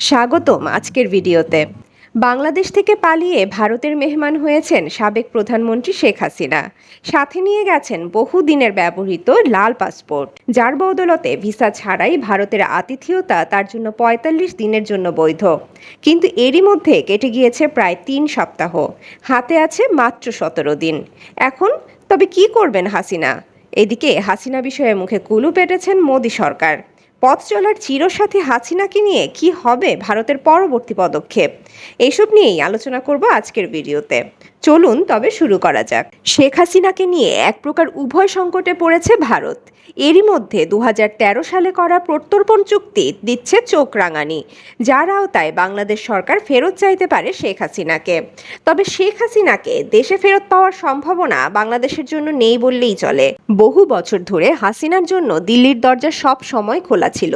স্বাগতম আজকের ভিডিওতে। বাংলাদেশ থেকে পালিয়ে ভারতের মেহমান হয়েছেন সাবেক প্রধানমন্ত্রী শেখ হাসিনা। সাথে নিয়ে গেছেন বহুদিনের ব্যবহৃত লাল পাসপোর্ট, যার বদলতে ভিসা ছাড়াই ভারতের আতিথেয়তা তার জন্য পঁয়তাল্লিশ দিনের জন্য বৈধ। কিন্তু এরই মধ্যে কেটে গিয়েছে প্রায় তিন সপ্তাহ। হাতে আছে মাত্র সতেরো দিন। এখন তবে কি করবেন হাসিনা? এদিকে হাসিনা বিষয়ে মুখে কুলু পেটেছেন মোদী সরকার। পথ চলার চিরসাথী হাসিনাকে নিয়ে কি হবে ভারতের পরবর্তী পদক্ষেপ? এইসব নিয়েই আলোচনা করব আজকের ভিডিওতে। চলুন তবে শুরু করা যাক। শেখ হাসিনাকে নিয়ে এক প্রকার উভয় সংকটে পড়েছে ভারত। এরই মধ্যে দু হাজার তেরো সালে করা প্রত্যর্পণ চুক্তি দিচ্ছে চোখ রাঙানি। যার আওতায় বাংলাদেশ সরকার ফেরত চাইতে পারে শেখ হাসিনাকে। তবে শেখ হাসিনাকে দেশে ফেরত পাওয়ার সম্ভাবনা বাংলাদেশের জন্য নেই বললেই চলে। বহু বছর ধরে হাসিনার জন্য দিল্লির দরজা সব সময় খোলা ছিল।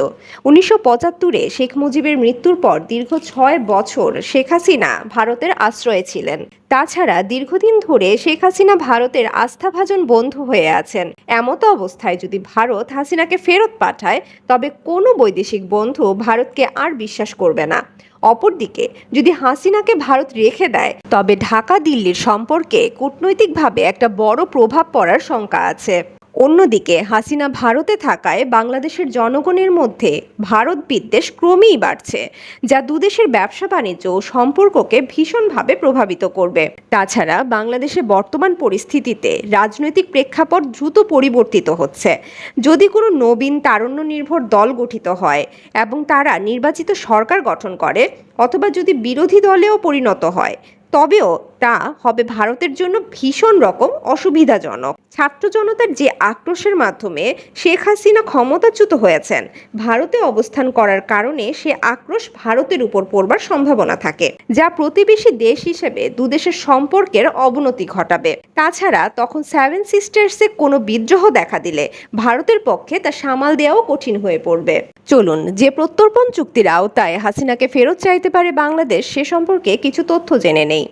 উনিশশো পঁচাত্তরে শেখ মুজিবের মৃত্যুর পর দীর্ঘ ছয় বছর শেখ হাসিনা ভারতের আশ্রয়ে ছিলেন। তাছাড়া দীর্ঘদিন ধরে শেখ হাসিনা ভারতের আস্থাভাজন বন্ধু হয়ে আছেন। এমতো অবস্থায় যদি ভারত হাসিনাকে ফেরত পাঠায়, তবে কোনো বৈদেশিক বন্ধু ভারতকে আর বিশ্বাস করবে না। অপরদিকে, যদি হাসিনাকে ভারত রেখে দেয়, তবে ঢাকা দিল্লির সম্পর্কে কূটনৈতিকভাবে একটা বড় প্রভাব পড়ার শঙ্কা আছে। অন্যদিকে, হাসিনা ভারতে থাকায় বাংলাদেশের জনগণের মধ্যে ভারত বিদ্বেষ ক্রমেই বাড়ছে, যা দুদেশের ব্যবসা বাণিজ্য ও সম্পর্ককে ভীষণভাবে প্রভাবিত করবে। তাছাড়া বাংলাদেশে বর্তমান পরিস্থিতিতে রাজনৈতিক প্রেক্ষাপট দ্রুত পরিবর্তিত হচ্ছে। যদি কোনো নবীন তারুণ্য নির্ভর দল গঠিত হয় এবং তারা নির্বাচিত সরকার গঠন করে, অথবা যদি বিরোধী দলেও পরিণত হয়, তবেও তা হবে ভারতের জন্য ভীষণ রকম অসুবিধাজনক। ছাত্র জনতার যে আক্রোশের মাধ্যমে শেখ হাসিনা ক্ষমতাচ্যুত হয়েছেন, ভারতে অবস্থান করার কারণে সে আক্রোশ ভারতের উপর পড়বার সম্ভাবনা থাকে, যা প্রতিবেশী দেশ হিসেবে দুদেশের সম্পর্কের অবনতি ঘটাবে। তাছাড়া তখন সেভেন সিস্টার্সে কোনো বিদ্রোহ দেখা দিলে ভারতের পক্ষে তা সামাল দেওয়াও কঠিন হয়ে পড়বে। চলুন, যে প্রত্যর্পণ চুক্তির আওতায় হাসিনাকে ফেরত চাইতে পারে বাংলাদেশ সে সম্পর্কে কিছু তথ্য জেনে নেই।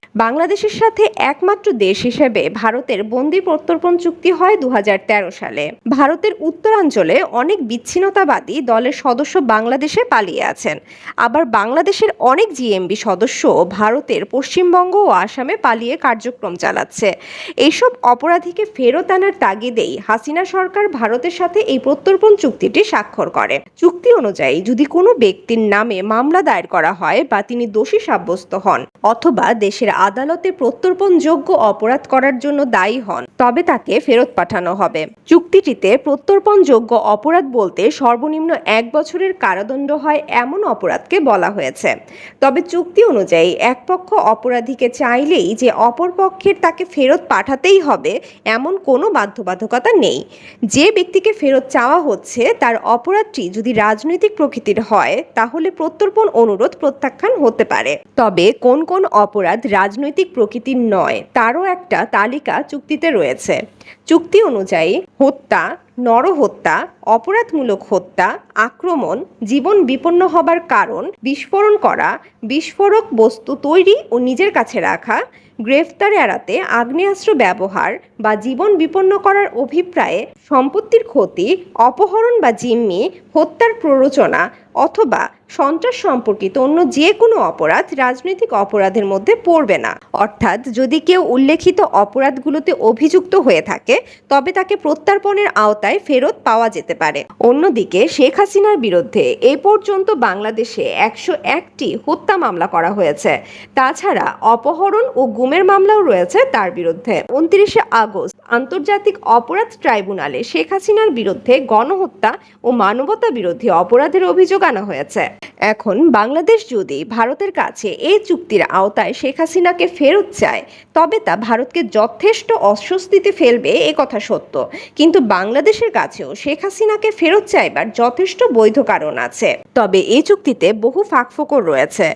বাংলাদেশের সাথে একমাত্র দেশ হিসেবে ভারতের বন্দি প্রত্যর্পণ চুক্তি হয় দুই হাজার তেরো সালে। ভারতের উত্তরাঞ্চলে অনেক বিচ্ছিন্নতাবাদী দলের সদস্য বাংলাদেশে পালিয়ে আছেন। আবার বাংলাদেশের অনেক জিএমবি সদস্য ভারতের পশ্চিমবঙ্গ ও আসামে পালিয়ে কার্যক্রম চালাচ্ছে। এইসব অপরাধীকে ফেরত আনার তাগিদেই হাসিনা সরকার ভারতের সাথে এই প্রত্যর্পণ চুক্তিটি স্বাক্ষর করে। চুক্তি অনুযায়ী যদি কোনো ব্যক্তির নামে মামলা দায়ের করা হয় বা তিনি দোষী সাব্যস্ত হন, অথবা দেশের আদালতে প্রত্যর্পণযোগ্য অপরাধ করার জন্য দায়ী হন, তবে তাকে ফেরত পাঠানো হবে। চুক্তিটিতে প্রত্যর্পণযোগ্য অপরাধ বলতে সর্বনিম্ন এক বছরের কারাদণ্ড হয় এমন অপরাধকে বলা হয়েছে। তবে চুক্তি অনুযায়ী এক পক্ষ অপরাধীকে চাইলেই যে অপর পক্ষের তাকে ফেরত পাঠাতেই হবে এমন কোনো বাধ্যবাধকতা নেই। যে ব্যক্তিকে ফেরত চাওয়া হচ্ছে, তার অপরাধটি যদি রাজনৈতিক প্রকৃতির হয়, তাহলে প্রত্যর্পণ অনুরোধ প্রত্যাখ্যান হতে পারে। তবে কোন কোন অপরাধ রাজনৈতিক প্রকৃতির নয়, তারও একটা তালিকা চুক্তিতে রয়েছে। চুক্তি অনুযায়ী হত্যা, নরহত্যা, অপরাধমূলক হত্যা, আক্রমণ, জীবন বিপন্ন হবার কারণ, বিস্ফোরণ করা, বিস্ফোরক বস্তু তৈরি ও নিজের কাছে রাখা, গ্রেফতার এড়াতে আগ্নেয়াস্ত্র ব্যবহার বা জীবন বিপন্ন করার অভিপ্রায়ে সম্পত্তির ক্ষতি, অপহরণ বা জিম্মি, হত্যার প্ররোচনা অথবা সন্ত্রাস সম্পর্কিত অন্য যে কোনো অপরাধ রাজনৈতিক অপরাধের মধ্যে পড়বে না। অর্থাৎ যদি কেউ উল্লেখিত অপরাধগুলোতে অভিযুক্ত হয়ে থাকে, তবে তাকে প্রত্যর্পণের আওতায় ফেরত পাওয়া যেতে পারে। অন্যদিকে শেখ হাসিনার বিরুদ্ধে এ পর্যন্ত বাংলাদেশে একশো একটি হত্যা মামলা করা হয়েছে। তাছাড়া অপহরণ ও গুমের মামলাও রয়েছে তার বিরুদ্ধে। উনত্রিশে আগস্ট আন্তর্জাতিক অপরাধ ট্রাইব্যুনালে শেখ হাসিনার বিরুদ্ধে গণহত্যা ও মানবতা বিরোধী অপরাধের অভিযোগ আনা হয়েছে। এখন বাংলাদেশ যদি ভারতের কাছে এই চুক্তির আওতায় শেখ হাসিনাকে ফেরত চায়, তবে তা ভারতকে যথেষ্ট অস্বস্তিতে ফেলবে এ কথা সত্য। কিন্তু বাংলাদেশের কাছেও শেখ হাসিনাকে ফেরত চাইবার যথেষ্ট বৈধ কারণ আছে। তবে এই চুক্তিতে বহু ফাঁকফোকর রয়েছে,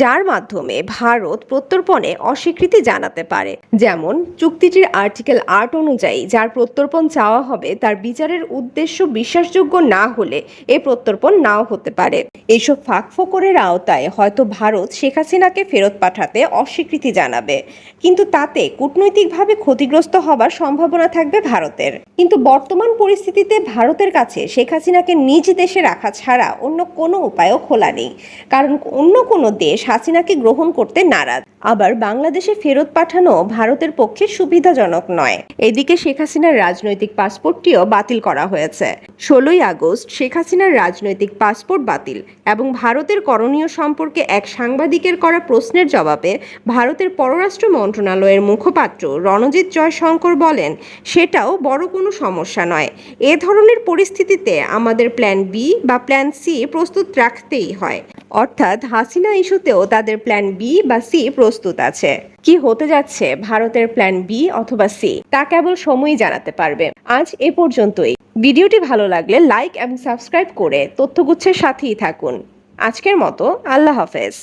যার মাধ্যমে ভারত প্রত্যর্পণে অস্বীকৃতি জানাতে পারে। যেমন, চুক্তিটির আর্টিকেল আট অনুযায়ী যার প্রত্যর্পণ চাওয়া হবে, তার বিচারের উদ্দেশ্য বিশ্বাসযোগ্য না হলে এ প্রত্যর্পণ নাও হতে পারে। এইসব ফাঁক ফোকরের আওতায় হয়তো ভারত শেখ হাসিনাকে ফেরত পাঠাতে অস্বীকৃতি জানাবে। কিন্তু তাতে কূটনৈতিকভাবে ক্ষতিগ্রস্ত হবার সম্ভাবনা থাকবে ভারতের। কিন্তু বর্তমান পরিস্থিতিতে ভারতের কাছে শেখ হাসিনাকে নিজ দেশে রাখা ছাড়া অন্য কোনো উপায়ও খোলা নেই। কারণ অন্য কোনো দেশ হাসিনাকে গ্রহণ করতে নারাজ। আবার বাংলাদেশে ফেরত পাঠানো ভারতের পক্ষে সুবিধাজনক নয়। এদিকে শেখ হাসিনার রাজনৈতিক পাসপোর্টটিও বাতিল করা হয়েছে। ষোলোই আগস্ট শেখ হাসিনার রাজনৈতিক পাসপোর্ট বাতিল এবং ভারতের করণীয় সম্পর্কে এক সাংবাদিকের করা প্রশ্নের জবাবে ভারতের পররাষ্ট্র মন্ত্রণালয়ের মুখপাত্র রণজিৎ জয়শঙ্কর বলেন, সেটাও বড় কোনো সমস্যা নয়। এ ধরনের পরিস্থিতিতে আমাদের প্ল্যান বি বা প্ল্যান সি প্রস্তুত রাখতেই হয়। অর্থাৎ হাসিনা ইস্যুতেও তাদের প্ল্যান বি বা সি প্রস্তুত আছে। কি হতে যাচ্ছে ভারতের প্ল্যান বি অথবা সি তা কেবল সময়ই জানাতে পারবে। আজ এ পর্যন্তই। ভিডিওটি ভালো লাগলে লাইক এবং সাবস্ক্রাইব করে তথ্যগুচ্ছের সাথেই থাকুন। আজকের মতো আল্লাহ হাফেজ।